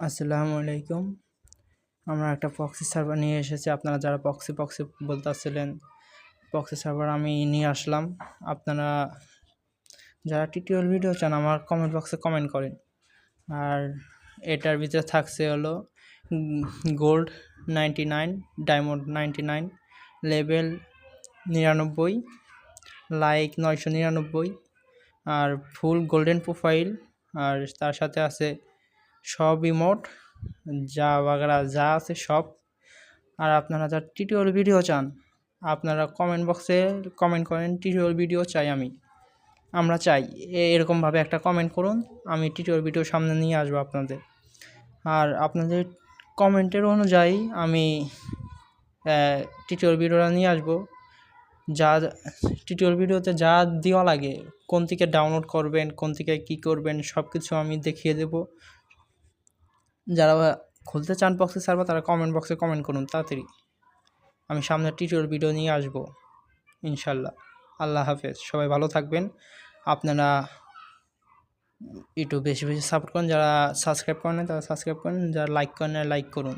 আসসালামু আলাইকুম। আমরা একটা পক্সি সার্ভার নিয়ে এসেছি। আপনারা যারা পক্সি পক্সি বলতে আসছিলেন পক্সি সার্ভার আমি নিয়ে আসলাম। আপনারা যারা টিটিওল ভিডিও চান, আমার কমেন্ট বক্সে কমেন্ট করেন। আর এটার ভিতরে থাকছে হলো gold ninety nine diamond ninety nine level নিরানব্বই লাইক নয়শো নিরানব্বই, আর ফুল গোল্ডেন প্রোফাইল আর তার সাথে আছে সব ইমোট যা বাগড়া যা আছে সব। আর আপনারা যারা টিটিওল ভিডিও চান, আপনারা কমেন্ট বক্সে কমেন্ট করেন টিটিওল ভিডিও চাই আমি। আমরা চাই এরকমভাবে একটা কমেন্ট করুন, আমি টিটিওল ভিডিও সামনে নিয়ে আসব আপনাদের। আর আপনাদের কমেন্টের অনুযায়ী আমি টিটিওল ভিডিওটা নিয়ে আসব। যা টিটিওল ভিডিওতে যা দেওয়া লাগে, কোন থেকে ডাউনলোড করবেন, কোন থেকে কী করবেন সব কিছু আমি দেখিয়ে দেবো। যারা খুলতে চান বক্সে সার্ভার তারা কমেন্ট বক্সে কমেন্ট করুন তাড়াতাড়ি। আমি সামনে টিটিওর ভিডিও নিয়ে আসব, ইনশাল্লাহ। আল্লাহ হাফেজ, সবাই ভালো থাকবেন। আপনারা একটু বেশি বেশি সাপোর্ট করেন, যারা সাবস্ক্রাইব করেন তারা সাবস্ক্রাইব করেন, যারা লাইক করেন লাইক করুন।